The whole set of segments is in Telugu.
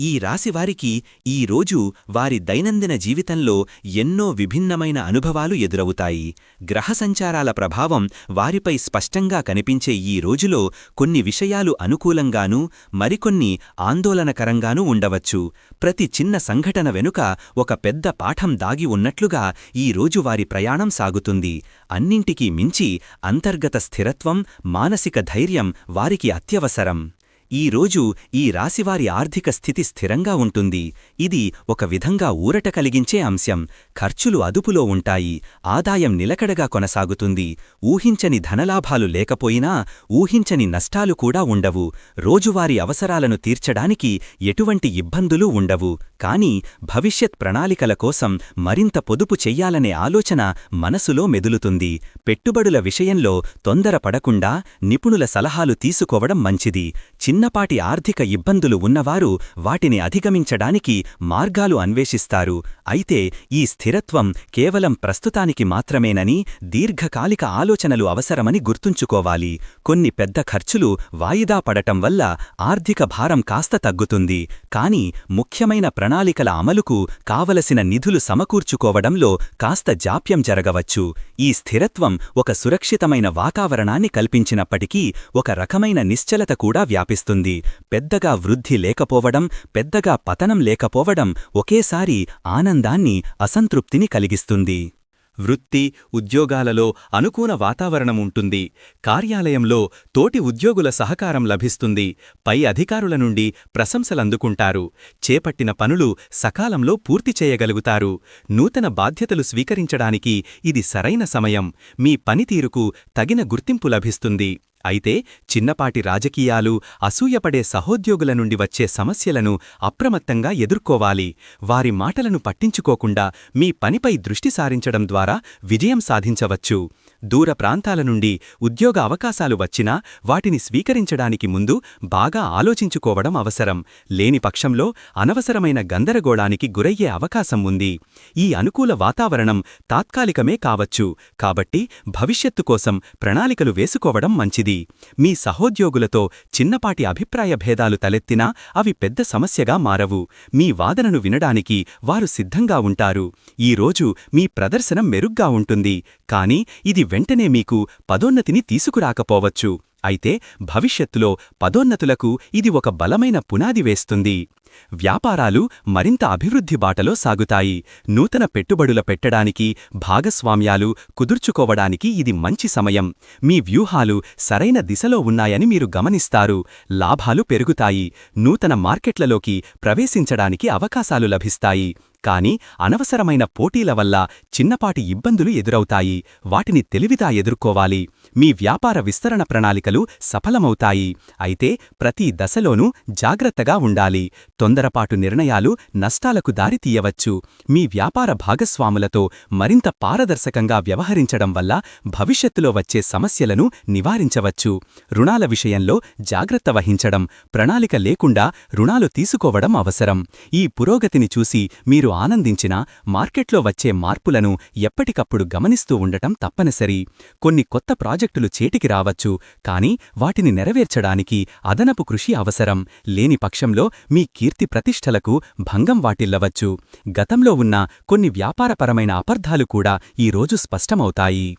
ఈ రాశివారికి ఈ రోజు వారి దైనందిన జీవితంలో ఎన్నో విభిన్నమైన అనుభవాలు ఎదురవుతాయి. గ్రహ సంచారాల ప్రభావం వారిపై స్పష్టంగా కనిపించే ఈ రోజులో కొన్ని విషయాలు అనుకూలంగానూ మరికొన్ని ఆందోళనకరంగానూ ఉండవచ్చు. ప్రతి చిన్న సంఘటన వెనుక ఒక పెద్ద పాఠం దాగి ఉన్నట్లుగా ఈ రోజు వారి ప్రయాణం సాగుతుంది. అన్నింటికీ మించి అంతర్గత స్థిరత్వం మానసిక ధైర్యం వారికి అత్యవసరం. ఈ రోజు ఈ రాశివారి ఆర్థిక స్థితి స్థిరంగా ఉంటుంది. ఇది ఒక విధంగా ఊరట కలిగించే అంశం. ఖర్చులు అదుపులో ఉంటాయి. ఆదాయం నిలకడగా కొనసాగుతుంది. ఊహించని ధనలాభాలు లేకపోయినా ఊహించని నష్టాలు కూడా ఉండవు. రోజువారీ అవసరాలను తీర్చడానికి ఎటువంటి ఇబ్బందులు ఉండవు. కాని భవిష్యత్ ప్రణాళికల కోసం మరింత పొదుపు చెయ్యాలనే ఆలోచన మనసులో మెదులుతుంది. పెట్టుబడుల విషయంలో తొందరపడకుండా నిపుణుల సలహాలు తీసుకోవడం మంచిది. చిన్నపాటి ఆర్థిక ఇబ్బందులు ఉన్నవారు వాటిని అధిగమించడానికి మార్గాలు అన్వేషిస్తారు. అయితే ఈ స్థిరత్వం కేవలం ప్రస్తుతానికి మాత్రమేనని దీర్ఘకాలిక ఆలోచనలు అవసరమని గుర్తుంచుకోవాలి. కొన్ని పెద్ద ఖర్చులు వాయిదా పడటం వల్ల ఆర్థిక భారం కాస్త తగ్గుతుంది. కాని ముఖ్యమైన ప్రణాళికల అమలుకు కావలసిన నిధులు సమకూర్చుకోవడంలో కాస్త జాప్యం జరగవచ్చు. ఈ స్థిరత్వం ఒక సురక్షితమైన వాతావరణాన్ని కల్పించినప్పటికీ ఒక రకమైన నిశ్చలత కూడా వ్యాపిస్తుంది. పెద్దగా వృద్ధి లేకపోవడం పెద్దగా పతనం లేకపోవడం ఒకేసారి ఆనందాన్ని అసంతృప్తిని కలిగిస్తుంది. వృత్తి ఉద్యోగాలలో అనుకూల వాతావరణం ఉంటుంది. కార్యాలయంలో తోటి ఉద్యోగుల సహకారం లభిస్తుంది. పై అధికారుల నుండి ప్రశంసలందుకుంటారు. చేపట్టిన పనులు సకాలంలో పూర్తి చేయగలుగుతారు. నూతన బాధ్యతలు స్వీకరించడానికి ఇది సరైన సమయం. మీ పనితీరుకు తగిన గుర్తింపు లభిస్తుంది. అయితే చిన్నపాటి రాజకీయాలు అసూయపడే సహోద్యోగుల నుండి వచ్చే సమస్యలను అప్రమత్తంగా ఎదుర్కోవాలి. వారి మాటలను పట్టించుకోకుండా మీ పనిపై దృష్టి సారించడం ద్వారా విజయం సాధించవచ్చు. దూర ప్రాంతాల నుండి ఉద్యోగ అవకాశాలు వచ్చినా వాటిని స్వీకరించడానికి ముందు బాగా ఆలోచించుకోవడం అవసరం. లేని పక్షంలో అనవసరమైన గందరగోళానికి గురయ్యే అవకాశం ఉంది. ఈ అనుకూల వాతావరణం తాత్కాలికమే కావచ్చు. కాబట్టి భవిష్యత్తు కోసం ప్రణాళికలు వేసుకోవడం మంచిది. మీ సహోద్యోగులతో చిన్నపాటి అభిప్రాయ భేదాలు తలెత్తినా అవి పెద్ద సమస్యగా మారవు. మీ వాదనను వినడానికి వారు సిద్ధంగా ఉంటారు. ఈరోజు మీ ప్రదర్శనం మెరుగ్గా ఉంటుంది. కాని ఇది వెంటనే మీకు పదోన్నతిని తీసుకురాకపోవచ్చు. అయితే భవిష్యత్తులో పదోన్నతులకు ఇది ఒక బలమైన పునాది వేస్తుంది. వ్యాపారాలు మరింత అభివృద్ధి బాటలో సాగుతాయి. నూతన పెట్టుబడుల పెట్టడానికి భాగస్వామ్యాలు కుదుర్చుకోవడానికి ఇది మంచి సమయం. మీ వ్యూహాలు సరైన దిశలో ఉన్నాయని మీరు గమనిస్తారు. లాభాలు పెరుగుతాయి. నూతన మార్కెట్లలోకి ప్రవేశించడానికి అవకాశాలు లభిస్తాయి. కానీ అనవసరమైన పోటీల వల్ల చిన్నపాటి ఇబ్బందులు ఎదురవుతాయి. వాటిని తెలివిగా ఎదుర్కోవాలి. మీ వ్యాపార విస్తరణ ప్రణాళికలు సఫలమవుతాయి. అయితే ప్రతి దశలోనూ జాగ్రత్తగా ఉండాలి. తొందరపాటు నిర్ణయాలు నష్టాలకు దారితీయవచ్చు మీ వ్యాపార భాగస్వాములతో మరింత పారదర్శకంగా వ్యవహరించడం వల్ల భవిష్యత్తులో వచ్చే సమస్యలను నివారించవచ్చు. రుణాల విషయంలో జాగ్రత్త వహించడం ప్రణాళిక లేకుండా రుణాలు తీసుకోవడం అవసరం. ఈ పురోగతిని చూసి మీరు ఆనందించినా మార్కెట్లో వచ్చే మార్పులను ఎప్పటికప్పుడు గమనిస్తూ ఉండటం తప్పనిసరి. కొన్ని కొత్త ప్రాజెక్టులు చేటికి రావచ్చు కానీ వాటిని నెరవేర్చడానికి అదనపు కృషి అవసరం. లేని పక్షంలో మీ కీర్తి ప్రతిష్టలకు భంగం వాటిల్లవచ్చు. గతంలో ఉన్న కొన్ని వ్యాపారపరమైన అపర్ధాలు కూడా ఈరోజు స్పష్టమవుతాయి.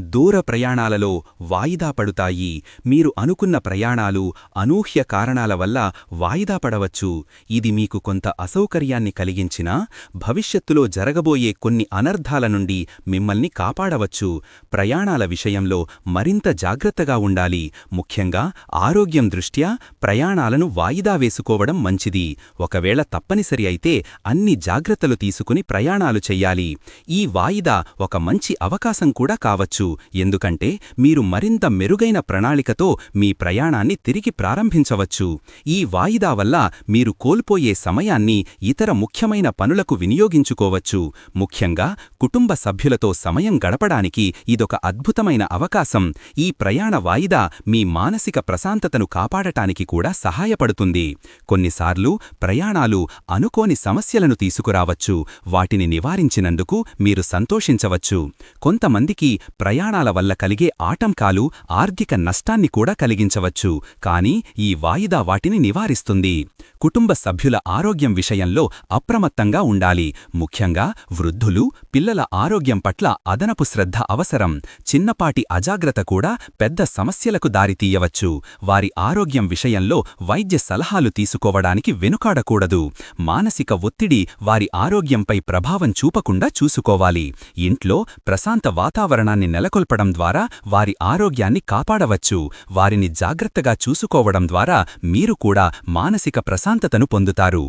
దూర ప్రయాణాలలో వాయిదా పడుతాయి. మీరు అనుకున్న ప్రయాణాలు అనూహ్య కారణాల వల్ల వాయిదా పడవచ్చు. ఇది మీకు కొంత అసౌకర్యాన్ని కలిగించినా భవిష్యత్తులో జరగబోయే కొన్ని అనర్ధాల నుండి మిమ్మల్ని కాపాడవచ్చు. ప్రయాణాల విషయంలో మరింత జాగ్రత్తగా ఉండాలి. ముఖ్యంగా ఆరోగ్యం దృష్ట్యా ప్రయాణాలను వాయిదా వేసుకోవడం మంచిది. ఒకవేళ తప్పనిసరి అయితే అన్ని జాగ్రత్తలు తీసుకుని ప్రయాణాలు చెయ్యాలి. ఈ వాయిదా ఒక మంచి అవకాశం కూడా కావచ్చు. చేయవచ్చు. ఎందుకంటే మీరు మరింత మెరుగైన ప్రణాళికతో మీ ప్రయాణాన్ని తిరిగి ప్రారంభించవచ్చు. ఈ వాయిదా వల్ల మీరు కోల్పోయే సమయాన్ని ఇతర ముఖ్యమైన పనులకు వినియోగించుకోవచ్చు. ముఖ్యంగా కుటుంబ సభ్యులతో సమయం గడపడానికి ఇదొక అద్భుతమైన అవకాశం. ఈ ప్రయాణ వాయిదా మీ మానసిక ప్రశాంతతను కాపాడటానికి కూడా సహాయపడుతుంది. కొన్నిసార్లు ప్రయాణాలు అనుకోని సమస్యలను తీసుకురావచ్చు. వాటిని నివారించినందుకు మీరు సంతోషించవచ్చు. కొంతమందికి ప్రయాణాల వల్ల కలిగే ఆటంకాలు ఆర్థిక నష్టాన్ని కూడా కలిగించవచ్చు. కానీ ఈ వాయిదా వాటిని నివారిస్తుంది. కుటుంబ సభ్యుల ఆరోగ్యం విషయంలో అప్రమత్తంగా ఉండాలి. ముఖ్యంగా వృద్ధులు పిల్లల ఆరోగ్యం పట్ల అదనపు శ్రద్ధ అవసరం. చిన్నపాటి అజాగ్రత్త కూడా పెద్ద సమస్యలకు దారితీయవచ్చు. వారి ఆరోగ్యం విషయంలో వైద్య సలహాలు తీసుకోవడానికి వెనుకాడకూడదు. మానసిక ఒత్తిడి వారి ఆరోగ్యంపై ప్రభావం చూపకుండా చూసుకోవాలి. ఇంట్లో ప్రశాంత వాతావరణాన్ని నెలకొల్పడం ద్వారా వారి ఆరోగ్యాన్ని కాపాడవచ్చు. వారిని జాగ్రత్తగా చూసుకోవడం ద్వారా మీరు కూడా మానసిక ప్రశాంతతను పొందుతారు.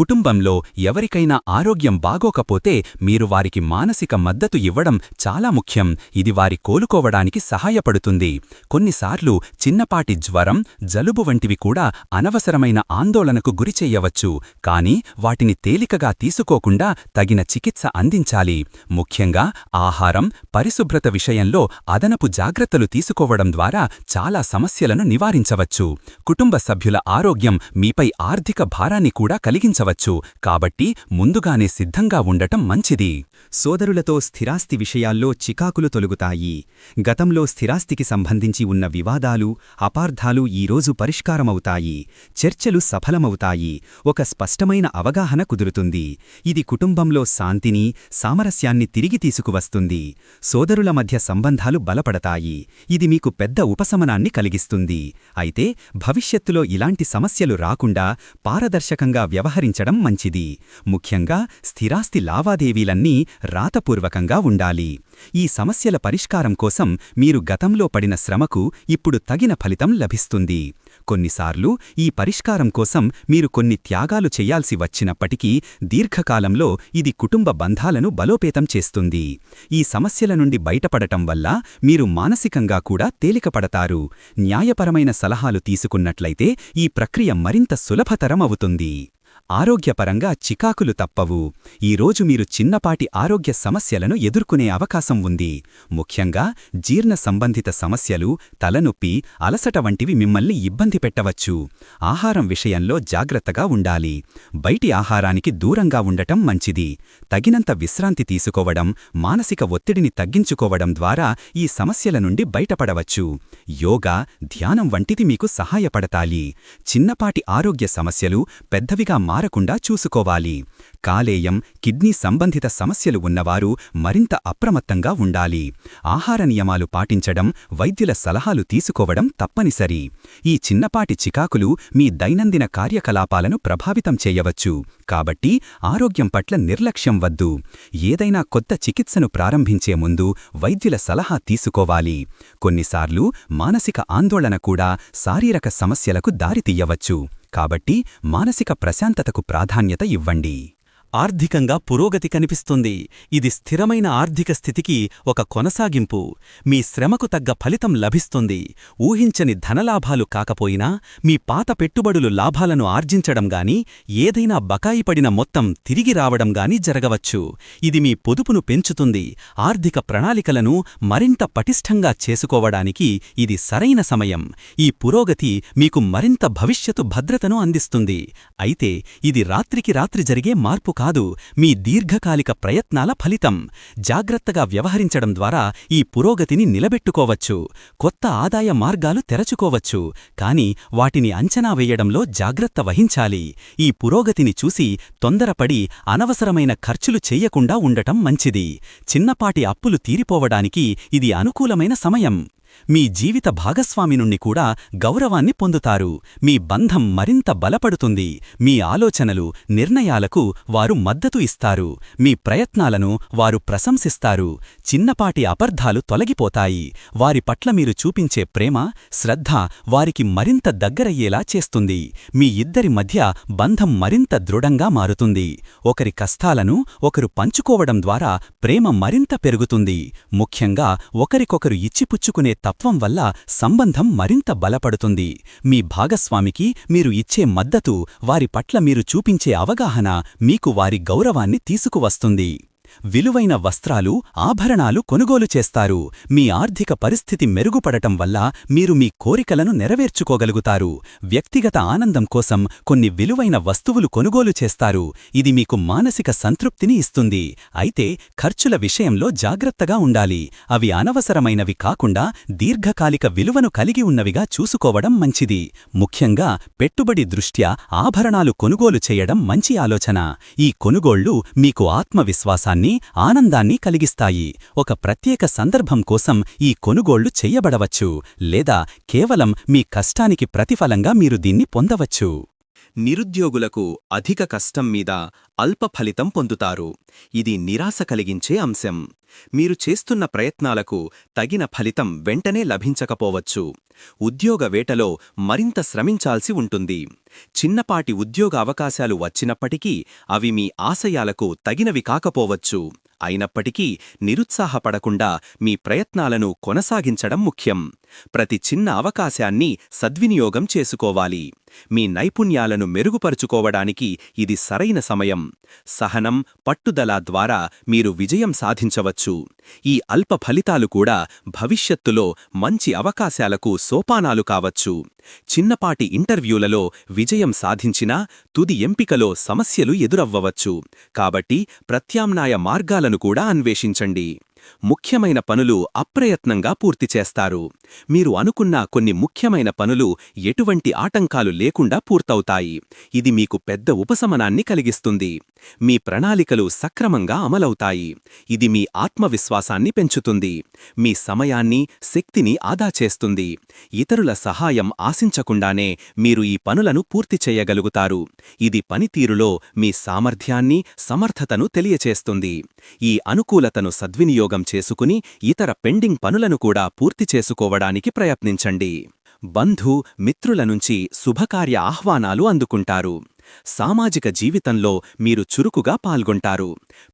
కుటుంబంలో ఎవరికైనా ఆరోగ్యం బాగోకపోతే మీరు వారికి మానసిక మద్దతు ఇవ్వడం చాలా ముఖ్యం. ఇది వారి కోలుకోవడానికి సహాయపడుతుంది. కొన్నిసార్లు చిన్నపాటి జ్వరం జలుబు వంటివి కూడా అనవసరమైన ఆందోళనకు గురిచెయ్యవచ్చు కాని వాటిని తేలికగా తీసుకోకుండా తగిన చికిత్స అందించాలి. ముఖ్యంగా ఆహారం పరిశుభ్రత విషయం విషయంలో అదనపు జాగ్రత్తలు తీసుకోవడం ద్వారా చాలా సమస్యలను నివారించవచ్చు. కుటుంబ సభ్యుల ఆరోగ్యం మీపై ఆర్థిక భారాన్ని కూడా కలిగించవచ్చు. కాబట్టి ముందుగానే సిద్ధంగా ఉండటం మంచిది. సోదరులతో స్థిరాస్తి విషయాల్లో చికాకులు తొలుగుతాయి. గతంలో స్థిరాస్తికి సంబంధించి ఉన్న వివాదాలు అపార్థాలు ఈరోజు పరిష్కారమవుతాయి. చర్చలు సఫలమవుతాయి. ఒక స్పష్టమైన అవగాహన కుదురుతుంది. ఇది కుటుంబంలో శాంతిని సామరస్యాన్ని తిరిగి తీసుకువస్తుంది. సోదరుల మధ్య సంబంధాలు బలపడతాయి. ఇది మీకు పెద్ద ఉపశమనాన్ని కలిగిస్తుంది. అయితే భవిష్యత్తులో ఇలాంటి సమస్యలు రాకుండా పారదర్శకంగా వ్యవహరించడం మంచిది. ముఖ్యంగా స్థిరాస్తి లావాదేవీలన్నీ రాతపూర్వకంగా ఉండాలి. ఈ సమస్యల పరిష్కారం కోసం మీరు గతంలో పడిన శ్రమకు ఇప్పుడు తగిన ఫలితం లభిస్తుంది. కొన్నిసార్లు ఈ పరిష్కారం కోసం మీరు కొన్ని త్యాగాలు చేయాల్సి వచ్చినప్పటికీ దీర్ఘకాలంలో ఇది కుటుంబ బంధాలను బలోపేతం చేస్తుంది. ఈ సమస్యల నుండి బయటపడటం వల్ల మీరు మానసికంగా కూడా తేలికపడతారు. న్యాయపరమైన సలహాలు తీసుకున్నట్లయితే ఈ ప్రక్రియ మరింత సులభతరం అవుతుంది. ఆరోగ్యపరంగా చికాకులు తప్పవు. ఈరోజు మీరు చిన్నపాటి ఆరోగ్య సమస్యలను ఎదుర్కొనే అవకాశం ఉంది. ముఖ్యంగా జీర్ణ సంబంధిత సమస్యలు తలనొప్పి అలసట వంటివి మిమ్మల్ని ఇబ్బంది పెట్టవచ్చు. ఆహారం విషయంలో జాగ్రత్తగా ఉండాలి. బయటి ఆహారానికి దూరంగా ఉండటం మంచిది. తగినంత విశ్రాంతి తీసుకోవడం మానసిక ఒత్తిడిని తగ్గించుకోవడం ద్వారా ఈ సమస్యల నుండి బయటపడవచ్చు. యోగా ధ్యానం వంటిది మీకు సహాయపడతాయి. చిన్నపాటి ఆరోగ్య సమస్యలు పెద్దవిగా మారకుండా చూసుకోవాలి. కాలేయం కిడ్నీ సంబంధిత సమస్యలు ఉన్నవారు మరింత అప్రమత్తంగా ఉండాలి. ఆహార నియమాలు పాటించడం వైద్యుల సలహాలు తీసుకోవడం తప్పనిసరి. ఈ చిన్నపాటి చికాకులు మీ దైనందిన కార్యకలాపాలను ప్రభావితం చేయవచ్చు. కాబట్టి ఆరోగ్యం పట్ల నిర్లక్ష్యం వద్దు. ఏదైనా కొత్త చికిత్సను ప్రారంభించే ముందు వైద్యుల సలహా తీసుకోవాలి. కొన్నిసార్లు మానసిక ఆందోళన కూడా శారీరక సమస్యలకు దారితీయవచ్చు. కాబట్టి మానసిక ప్రశాంతతకు ప్రాధాన్యత ఇవ్వండి. ఆర్థికంగా పురోగతి కనిపిస్తుంది. ఇది స్థిరమైన ఆర్థిక స్థితికి ఒక కొనసాగింపు. మీ శ్రమకు తగ్గ ఫలితం లభిస్తుంది. ఊహించని ధనలాభాలు కాకపోయినా మీ పాత పెట్టుబడులు లాభాలను ఆర్జించడం గాని ఏదైనా బకాయి పడిన మొత్తం తిరిగి రావడం గాని జరగవచ్చు. ఇది మీ పొదుపును పెంచుతుంది. ఆర్థిక ప్రణాళికలను మరింత పటిష్టంగా చేసుకోవడానికి ఇది సరైన సమయం. ఈ పురోగతి మీకు మరింత భవిష్యత్తు భద్రతను అందిస్తుంది. అయితే ఇది రాత్రికి రాత్రి జరిగే మార్పు కాదు మీ దీర్ఘకాలిక ప్రయత్నాల ఫలితం. జాగ్రత్తగా వ్యవహరించడం ద్వారా ఈ పురోగతిని నిలబెట్టుకోవచ్చు. కొత్త ఆదాయ మార్గాలు తెరచుకోవచ్చు. కాని వాటిని అంచనా వేయడంలో జాగ్రత్త వహించాలి. ఈ పురోగతిని చూసి తొందరపడి అనవసరమైన ఖర్చులు చెయ్యకుండా ఉండటం మంచిది. చిన్నపాటి అప్పులు తీరిపోవడానికి ఇది అనుకూలమైన సమయం. మీ జీవిత భాగస్వామి నుండి కూడా గౌరవాన్ని పొందుతారు. మీ బంధం మరింత బలపడుతుంది. మీ ఆలోచనలు నిర్ణయాలకు వారు మద్దతు ఇస్తారు. మీ ప్రయత్నాలను వారు ప్రశంసిస్తారు. చిన్నపాటి అపర్ధాలు తొలగిపోతాయి. వారి పట్ల మీరు చూపించే ప్రేమ శ్రద్ధ వారికి మరింత దగ్గరయ్యేలా చేస్తుంది. మీ ఇద్దరి మధ్య బంధం మరింత దృఢంగా మారుతుంది. ఒకరి కష్టాలను ఒకరు పంచుకోవడం ద్వారా ప్రేమ మరింత పెరుగుతుంది. ముఖ్యంగా ఒకరికొకరు ఇచ్చిపుచ్చుకునే తత్వం వల్ల సంబంధం మరింత బలపడుతుంది. మీ భాగస్వామికి మీరు ఇచ్చే మద్దతు వారి పట్ల మీరు చూపించే అవగాహన మీకు వారి గౌరవాన్ని తీసుకువస్తుంది. విలువైన వస్త్రాలు ఆభరణాలు కొనుగోలు చేస్తారు. మీ ఆర్థిక పరిస్థితి మెరుగుపడటం వల్ల మీరు మీ కోరికలను నెరవేర్చుకోగలుగుతారు. వ్యక్తిగత ఆనందం కోసం కొన్ని విలువైన వస్తువులు కొనుగోలు చేస్తారు. ఇది మీకు మానసిక సంతృప్తిని ఇస్తుంది. అయితే ఖర్చుల విషయంలో జాగ్రత్తగా ఉండాలి. అవి అనవసరమైనవి కాకుండా దీర్ఘకాలిక విలువను కలిగి ఉన్నవిగా చూసుకోవడం మంచిది. ముఖ్యంగా పెట్టుబడి దృష్ట్యా ఆభరణాలు కొనుగోలు చేయడం మంచి ఆలోచన. ఈ కొనుగోళ్ళు మీకు ఆత్మవిశ్వాసాన్ని ఆనందాన్ని కలిగిస్తాయి. ఒక ప్రత్యేక సందర్భం కోసం ఈ కొనుగోళ్ళు చెయ్యబడవచ్చు లేదా కేవలం మీ కష్టానికి ప్రతిఫలంగా మీరు దీన్ని పొందవచ్చు. నిరుద్యోగులకు అధిక కష్టం మీద అల్ప ఫలితం పొందుతారు. ఇది నిరాశ కలిగించే అంశం. మీరు చేస్తున్న ప్రయత్నాలకు తగిన ఫలితం వెంటనే లభించకపోవచ్చు. ఉద్యోగ వేటలో మరింత శ్రమించాల్సి ఉంటుంది. చిన్నపాటి ఉద్యోగ అవకాశాలు వచ్చినప్పటికీ అవి మీ ఆశయాలకు తగినవి కాకపోవచ్చు. అయినప్పటికీ నిరుత్సాహపడకుండా మీ ప్రయత్నాలను కొనసాగించడం ముఖ్యం. ప్రతి చిన్న అవకాశాన్ని సద్వినియోగం చేసుకోవాలి. మీ నైపుణ్యాలను మెరుగుపరుచుకోవడానికి ఇది సరైన సమయం. సహనం పట్టుదల ద్వారా మీరు విజయం సాధించవచ్చు. ఈ అల్ప ఫలితాలు కూడా భవిష్యత్తులో మంచి అవకాశాలకు సోపానాలు కావచ్చు. చిన్నపాటి ఇంటర్వ్యూలలో విజయం సాధించినా తుది ఎంపికలో సమస్యలు ఎదురవ్వవచ్చు. కాబట్టి ప్రత్యామ్నాయ మార్గాలను కూడా అన్వేషించండి. ముఖ్యమైన పనులు అప్రయత్నంగా పూర్తి చేస్తారు. మీరు అనుకున్న కొన్ని ముఖ్యమైన పనులు ఎటువంటి ఆటంకాలు లేకుండా పూర్తవుతాయి. ఇది మీకు పెద్ద ఉపశమనాన్ని కలిగిస్తుంది. మీ ప్రణాళికలు సక్రమంగా అమలవుతాయి. ఇది మీ ఆత్మవిశ్వాసాన్ని పెంచుతుంది. మీ సమయాన్ని శక్తిని ఆదా చేస్తుంది. ఇతరుల సహాయం ఆశించకుండానే మీరు ఈ పనులను పూర్తి చేయగలుగుతారు. ఇది పనితీరులో మీ సామర్థ్యాన్ని సమర్థతను తెలియచేస్తుంది. ఈ అనుకూలతను సద్వినియోగం చేసుకుని ఇతర పెండింగ్ పనులను కూడా పూర్తి చేసుకోవడానికి ప్రయత్నించండి. బంధు మిత్రుల నుంచి శుభకార్య ఆహ్వానాలు అందుకుంటారు. సామాజిక జీవితంలో మీరు చురుకుగా పాల్గొంటారు.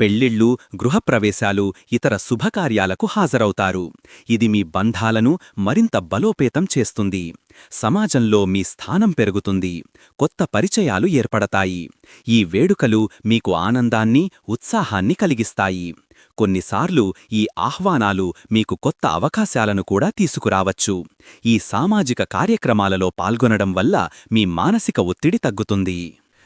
పెళ్ళిళ్ళు గృహప్రవేశాలు ఇతర శుభకార్యాలకు హాజరవుతారు. ఇది మీ బంధాలను మరింత బలోపేతం చేస్తుంది. సమాజంలో మీ స్థానం పెరుగుతుంది. కొత్త పరిచయాలు ఏర్పడతాయి. ఈ వేడుకలు మీకు ఆనందాన్ని ఉత్సాహాన్ని కలిగిస్తాయి. కొన్నిసార్లు ఈ ఆహ్వానాలు మీకు కొత్త అవకాశాలను కూడా తీసుకురావచ్చు. ఈ సామాజిక కార్యక్రమాలలో పాల్గొనడం వల్ల మీ మానసిక ఒత్తిడి తగ్గుతుంది.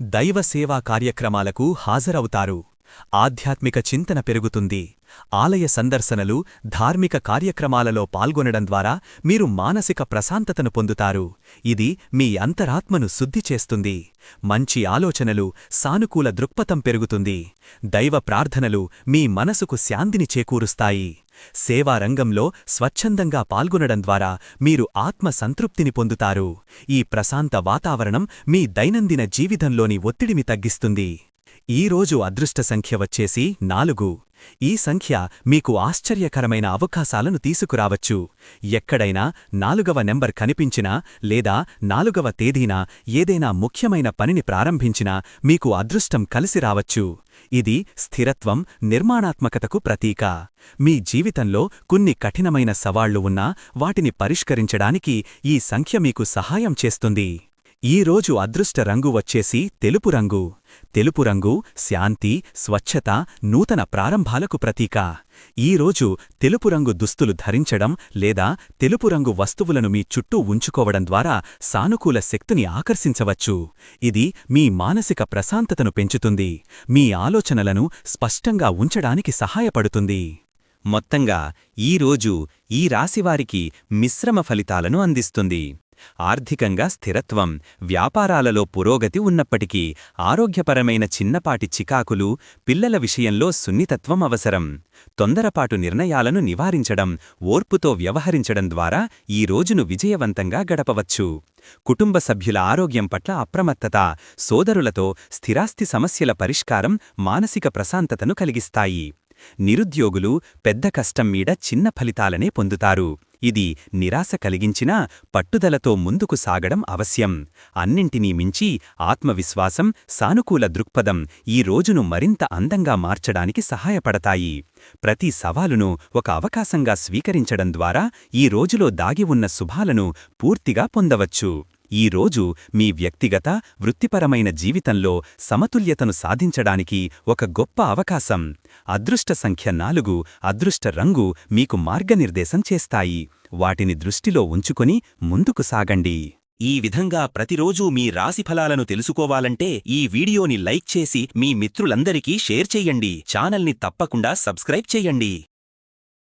దైవ సేవా కార్యక్రమాలకు హాజరవుతారు. ఆధ్యాత్మిక చింతన పెరుగుతుంది. ఆలయ సందర్శనలు ధార్మిక కార్యక్రమాలలో పాల్గొనడం ద్వారా మీరు మానసిక ప్రశాంతతను పొందుతారు. ఇది మీ అంతరాత్మను శుద్ధి చేస్తుంది. మంచి ఆలోచనలు సానుకూల దృక్పథం పెరుగుతుంది. దైవ ప్రార్థనలు మీ మనసుకు శాంతిని చేకూరుస్తాయి. సేవారంగంలో స్వచ్ఛందంగా పాల్గొనడం ద్వారా మీరు ఆత్మ సంతృప్తిని పొందుతారు. ఈ ప్రశాంత వాతావరణం మీ దైనందిన జీవితంలోని ఒత్తిడిని తగ్గిస్తుంది. ఈ రోజు అదృష్ట సంఖ్య వచ్చేసి నాలుగు. ఈ సంఖ్య మీకు ఆశ్చర్యకరమైన అవకాశాలను తీసుకురావచ్చు. ఎక్కడైనా నాలుగవ నెంబర్ కనిపించినా లేదా నాలుగవ తేదీన ఏదైనా ముఖ్యమైన పనిని ప్రారంభించినా మీకు అదృష్టం కలిసి రావచ్చు. ఇది స్థిరత్వం నిర్మాణాత్మకతకు ప్రతీక. మీ జీవితంలో కొన్ని కఠినమైన సవాళ్ళు ఉన్నా వాటిని పరిష్కరించడానికి ఈ సంఖ్య మీకు సహాయం చేస్తుంది. ఈ రోజు అదృష్ట రంగు వచ్చేసి తెలుపు రంగు. తెలుపు రంగు శాంతి స్వచ్ఛత నూతన ప్రారంభాలకు ప్రతీక. ఈ రోజు తెలుపు రంగు దుస్తులు ధరించడం లేదా తెలుపు రంగు వస్తువులను మీ చుట్టూ ఉంచుకోవడం ద్వారా సానుకూల శక్తిని ఆకర్షించవచ్చు. ఇది మీ మానసిక ప్రశాంతతను పెంచుతుంది. మీ ఆలోచనలను స్పష్టంగా ఉంచడానికి సహాయపడుతుంది. మొత్తంగా ఈ రోజు ఈ రాశివారికి మిశ్రమ ఫలితాలను అందిస్తుంది. ఆర్థికంగా స్థిరత్వం వ్యాపారాలలో పురోగతి ఉన్నప్పటికీ ఆరోగ్యపరమైన చిన్నపాటి చికాకులు పిల్లల విషయంలో సున్నితత్వం అవసరం. తొందరపాటు నిర్ణయాలను నివారించడం ఓర్పుతో వ్యవహరించడం ద్వారా ఈ రోజును విజయవంతంగా గడపవచ్చు. కుటుంబ సభ్యుల ఆరోగ్యం పట్ల అప్రమత్తత సోదరులతో స్థిరాస్తి సమస్యల పరిష్కారం మానసిక ప్రశాంతతను కలిగిస్తాయి. నిరుద్యోగులు పెద్ద కష్టం మీద చిన్న ఫలితాలనే పొందుతారు. ఇది నిరాశ కలిగించినా పట్టుదలతో ముందుకు సాగడం అవశ్యం. అన్నింటినీ మించి ఆత్మవిశ్వాసం సానుకూల దృక్పథం ఈ రోజును మరింత అందంగా మార్చడానికి సహాయపడతాయి. ప్రతి సవాలును ఒక అవకాశంగా స్వీకరించడం ద్వారా ఈ రోజులో దాగి ఉన్న శుభాలను పూర్తిగా పొందవచ్చు. ఈ రోజు మీ వ్యక్తిగత వృత్తిపరమైన జీవితంలో సమతుల్యతను సాధించడానికి ఒక గొప్ప అవకాశం. అదృష్ట సంఖ్య నాలుగు అదృష్ట రంగు మీకు మార్గనిర్దేశం చేస్తాయి. వాటిని దృష్టిలో ఉంచుకొని ముందుకు సాగండి. ఈ విధంగా ప్రతిరోజూ మీ రాశిఫలాలను తెలుసుకోవాలంటే ఈ వీడియోని లైక్ చేసి మీ మిత్రులందరికీ షేర్ చెయ్యండి ఛానల్ని తప్పకుండా సబ్స్క్రైబ్ చెయ్యండి